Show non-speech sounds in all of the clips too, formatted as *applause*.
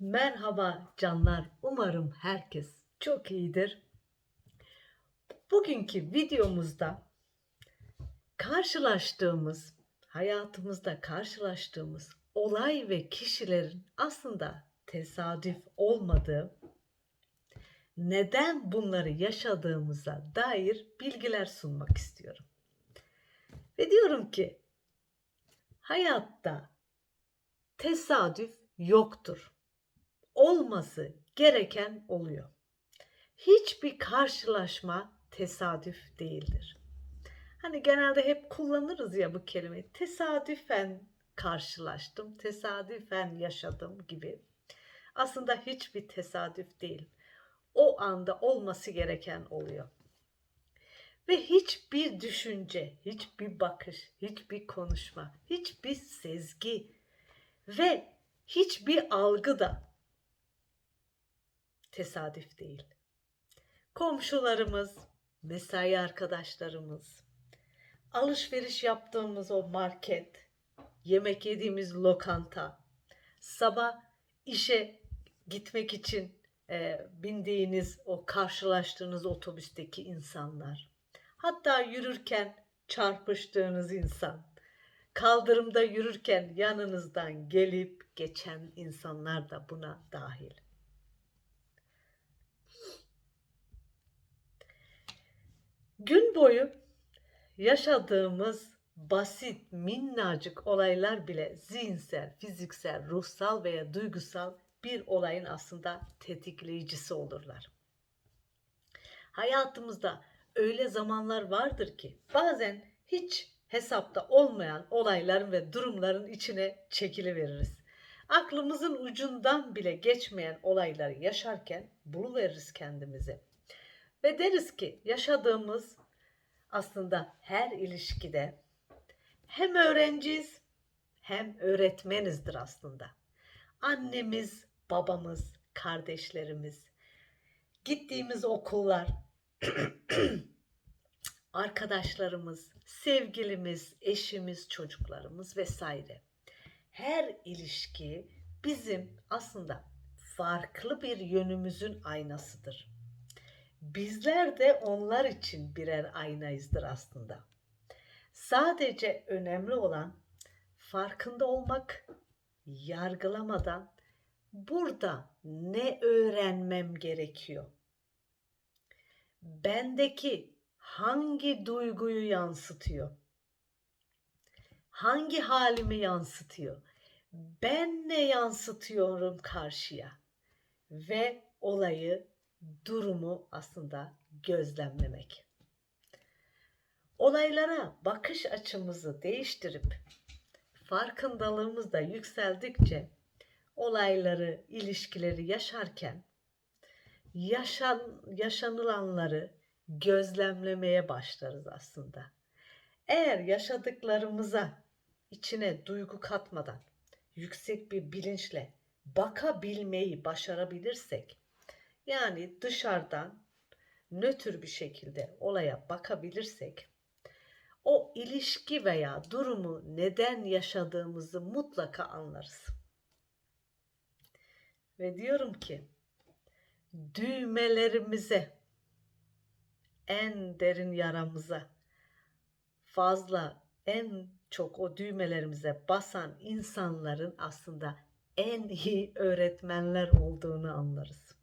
Merhaba canlar. Umarım herkes çok iyidir. Bugünkü videomuzda karşılaştığımız, hayatımızda karşılaştığımız olay ve kişilerin aslında tesadüf olmadığı, neden bunları yaşadığımıza dair bilgiler sunmak istiyorum. Ve diyorum ki hayatta tesadüf yoktur olması gereken oluyor. Hiçbir karşılaşma tesadüf değildir. Hani genelde hep kullanırız ya bu kelimeyi. Tesadüfen karşılaştım, tesadüfen yaşadım gibi. Aslında hiçbir tesadüf değil. O anda olması gereken oluyor. Ve hiçbir düşünce, hiçbir bakış, hiçbir konuşma, hiçbir sezgi ve hiçbir algı da tesadüf değil. Komşularımız, mesai arkadaşlarımız, alışveriş yaptığımız o market, yemek yediğimiz lokanta, sabah işe gitmek için e, bindiğiniz o karşılaştığınız otobüsteki insanlar, hatta yürürken çarpıştığınız insan, kaldırımda yürürken yanınızdan gelip geçen insanlar da buna dahil. Gün boyu yaşadığımız basit, minnacık olaylar bile zihinsel, fiziksel, ruhsal veya duygusal bir olayın aslında tetikleyicisi olurlar. Hayatımızda öyle zamanlar vardır ki bazen hiç hesapta olmayan olayların ve durumların içine çekiliveririz. Aklımızın ucundan bile geçmeyen olayları yaşarken buluveririz kendimizi. Ve deriz ki yaşadığımız aslında her ilişkide hem öğrenciyiz hem öğretmenizdir aslında. Annemiz, babamız, kardeşlerimiz, gittiğimiz okullar, *clears throat* arkadaşlarımız, sevgilimiz, eşimiz, çocuklarımız vesaire. Her ilişki bizim aslında farklı bir yönümüzün aynasıdır. Bizler de onlar için birer aynayızdır aslında. Sadece önemli olan farkında olmak, yargılamadan burada ne öğrenmem gerekiyor? Bendeki hangi duyguyu yansıtıyor? Hangi halimi yansıtıyor? Ben ne yansıtıyorum karşıya? Ve olayı durumu aslında gözlemlemek. Olaylara bakış açımızı değiştirip farkındalığımız da yükseldikçe olayları, ilişkileri yaşarken yaşan, yaşanılanları gözlemlemeye başlarız aslında. Eğer yaşadıklarımıza içine duygu katmadan yüksek bir bilinçle bakabilmeyi başarabilirsek yani dışarıdan nötr bir şekilde olaya bakabilirsek o ilişki veya durumu neden yaşadığımızı mutlaka anlarız. Ve diyorum ki düğmelerimize en derin yaramıza fazla en çok o düğmelerimize basan insanların aslında en iyi öğretmenler olduğunu anlarız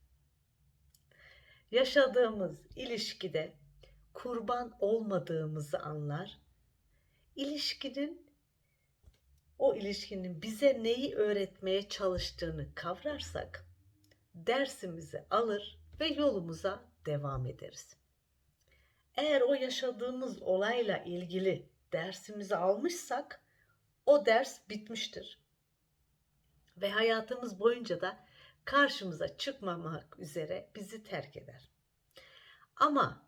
yaşadığımız ilişkide kurban olmadığımızı anlar. İlişkinin o ilişkinin bize neyi öğretmeye çalıştığını kavrarsak dersimizi alır ve yolumuza devam ederiz. Eğer o yaşadığımız olayla ilgili dersimizi almışsak o ders bitmiştir. Ve hayatımız boyunca da karşımıza çıkmamak üzere bizi terk eder. Ama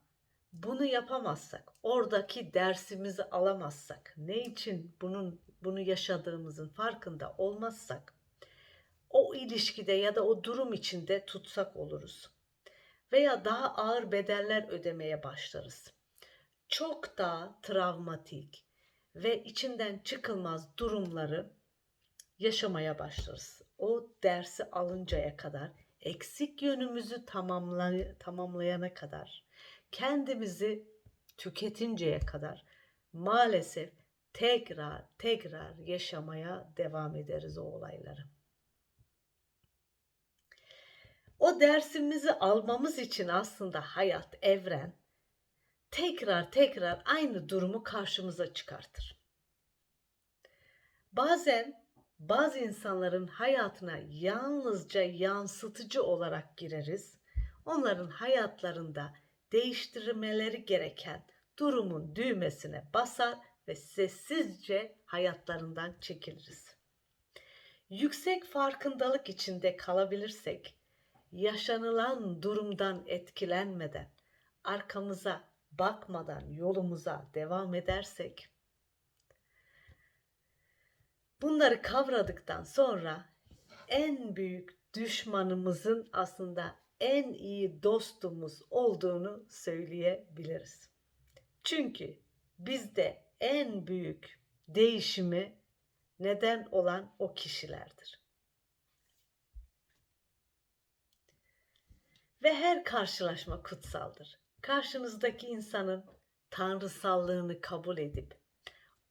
bunu yapamazsak, oradaki dersimizi alamazsak, ne için bunun bunu yaşadığımızın farkında olmazsak o ilişkide ya da o durum içinde tutsak oluruz. Veya daha ağır bedeller ödemeye başlarız. Çok daha travmatik ve içinden çıkılmaz durumları yaşamaya başlarız. O dersi alıncaya kadar, eksik yönümüzü tamamlay tamamlayana kadar, kendimizi tüketinceye kadar maalesef tekrar tekrar yaşamaya devam ederiz o olayları. O dersimizi almamız için aslında hayat, evren tekrar tekrar aynı durumu karşımıza çıkartır. Bazen bazı insanların hayatına yalnızca yansıtıcı olarak gireriz. Onların hayatlarında değiştirmeleri gereken durumun düğmesine basar ve sessizce hayatlarından çekiliriz. Yüksek farkındalık içinde kalabilirsek, yaşanılan durumdan etkilenmeden, arkamıza bakmadan yolumuza devam edersek, bunları kavradıktan sonra en büyük düşmanımızın aslında en iyi dostumuz olduğunu söyleyebiliriz. Çünkü bizde en büyük değişimi neden olan o kişilerdir. Ve her karşılaşma kutsaldır. Karşınızdaki insanın tanrısallığını kabul edip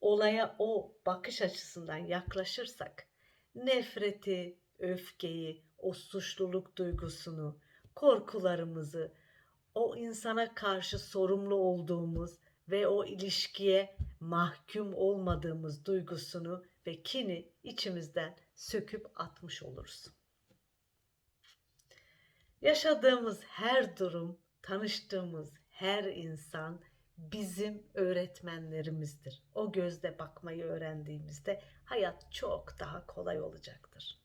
olaya o bakış açısından yaklaşırsak nefreti, öfkeyi, o suçluluk duygusunu, korkularımızı, o insana karşı sorumlu olduğumuz ve o ilişkiye mahkum olmadığımız duygusunu ve kini içimizden söküp atmış oluruz. Yaşadığımız her durum, tanıştığımız her insan bizim öğretmenlerimizdir. O gözle bakmayı öğrendiğimizde hayat çok daha kolay olacaktır.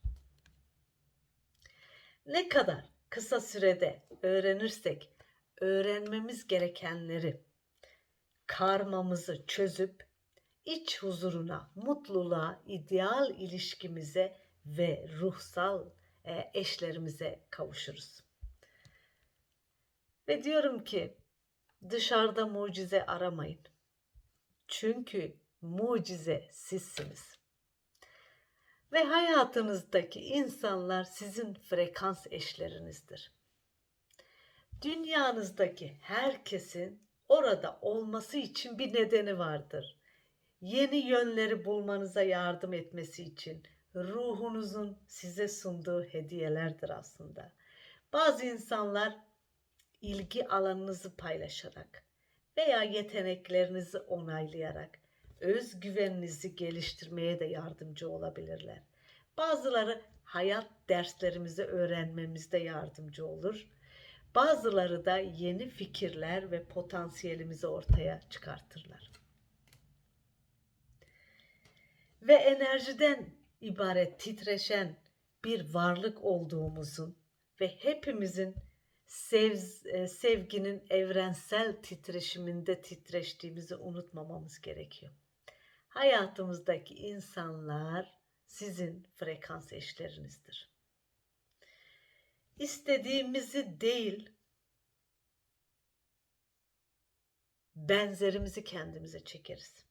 Ne kadar kısa sürede öğrenirsek öğrenmemiz gerekenleri karmamızı çözüp iç huzuruna, mutluluğa, ideal ilişkimize ve ruhsal e, eşlerimize kavuşuruz. Ve diyorum ki dışarıda mucize aramayın. Çünkü mucize sizsiniz. Ve hayatınızdaki insanlar sizin frekans eşlerinizdir. Dünyanızdaki herkesin orada olması için bir nedeni vardır. Yeni yönleri bulmanıza yardım etmesi için ruhunuzun size sunduğu hediyelerdir aslında. Bazı insanlar ilgi alanınızı paylaşarak veya yeteneklerinizi onaylayarak özgüveninizi geliştirmeye de yardımcı olabilirler. Bazıları hayat derslerimizi öğrenmemizde yardımcı olur. Bazıları da yeni fikirler ve potansiyelimizi ortaya çıkartırlar. Ve enerjiden ibaret titreşen bir varlık olduğumuzun ve hepimizin sev, e, sevginin evrensel titreşiminde titreştiğimizi unutmamamız gerekiyor. Hayatımızdaki insanlar sizin frekans eşlerinizdir. İstediğimizi değil, benzerimizi kendimize çekeriz.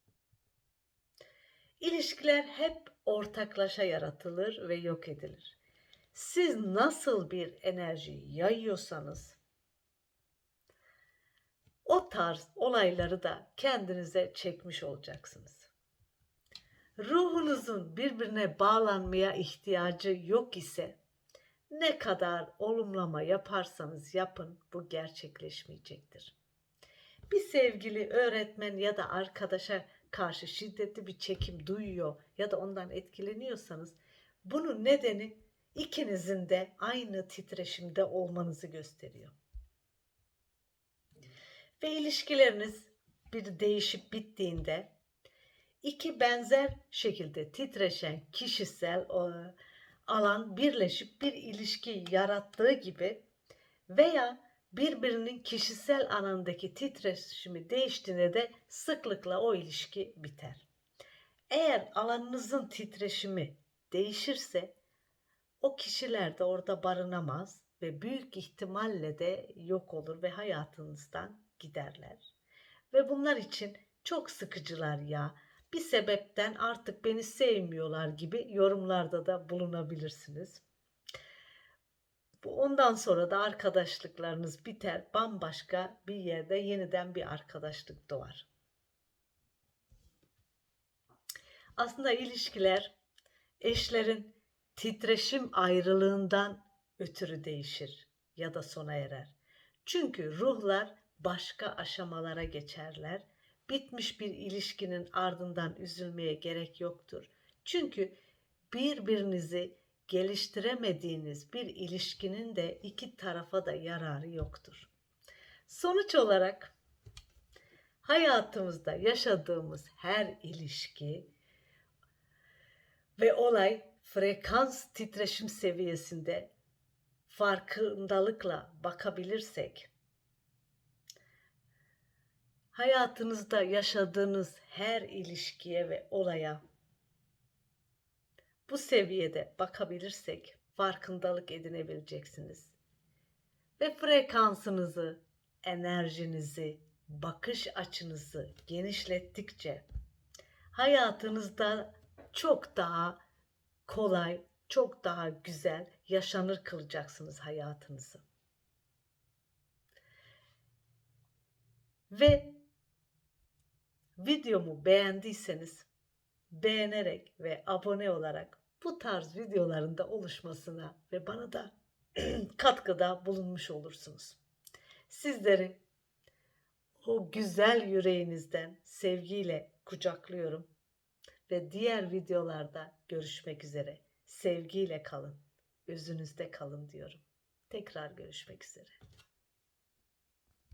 İlişkiler hep ortaklaşa yaratılır ve yok edilir. Siz nasıl bir enerji yayıyorsanız o tarz olayları da kendinize çekmiş olacaksınız. Ruhunuzun birbirine bağlanmaya ihtiyacı yok ise ne kadar olumlama yaparsanız yapın bu gerçekleşmeyecektir. Bir sevgili, öğretmen ya da arkadaşa karşı şiddetli bir çekim duyuyor ya da ondan etkileniyorsanız bunun nedeni ikinizin de aynı titreşimde olmanızı gösteriyor. Ve ilişkileriniz bir değişip bittiğinde iki benzer şekilde titreşen kişisel alan birleşip bir ilişki yarattığı gibi veya birbirinin kişisel alandaki titreşimi değiştiğinde de sıklıkla o ilişki biter. Eğer alanınızın titreşimi değişirse o kişiler de orada barınamaz ve büyük ihtimalle de yok olur ve hayatınızdan giderler. Ve bunlar için çok sıkıcılar ya. bir sebepten artık beni sevmiyorlar gibi yorumlarda da bulunabilirsiniz. Bu ondan sonra da arkadaşlıklarınız biter, bambaşka bir yerde yeniden bir arkadaşlık doğar. Aslında ilişkiler eşlerin titreşim ayrılığından ötürü değişir ya da sona erer. Çünkü ruhlar başka aşamalara geçerler. Bitmiş bir ilişkinin ardından üzülmeye gerek yoktur. Çünkü birbirinizi geliştiremediğiniz bir ilişkinin de iki tarafa da yararı yoktur. Sonuç olarak hayatımızda yaşadığımız her ilişki ve olay frekans titreşim seviyesinde farkındalıkla bakabilirsek hayatınızda yaşadığınız her ilişkiye ve olaya bu seviyede bakabilirsek farkındalık edinebileceksiniz. Ve frekansınızı, enerjinizi, bakış açınızı genişlettikçe hayatınızda çok daha kolay, çok daha güzel yaşanır kılacaksınız hayatınızı. Ve videomu beğendiyseniz beğenerek ve abone olarak bu tarz videoların da oluşmasına ve bana da *clears throat* katkıda bulunmuş olursunuz. Sizleri o güzel yüreğinizden sevgiyle kucaklıyorum ve diğer videolarda görüşmek üzere. Sevgiyle kalın, özünüzde kalın diyorum. Tekrar görüşmek üzere.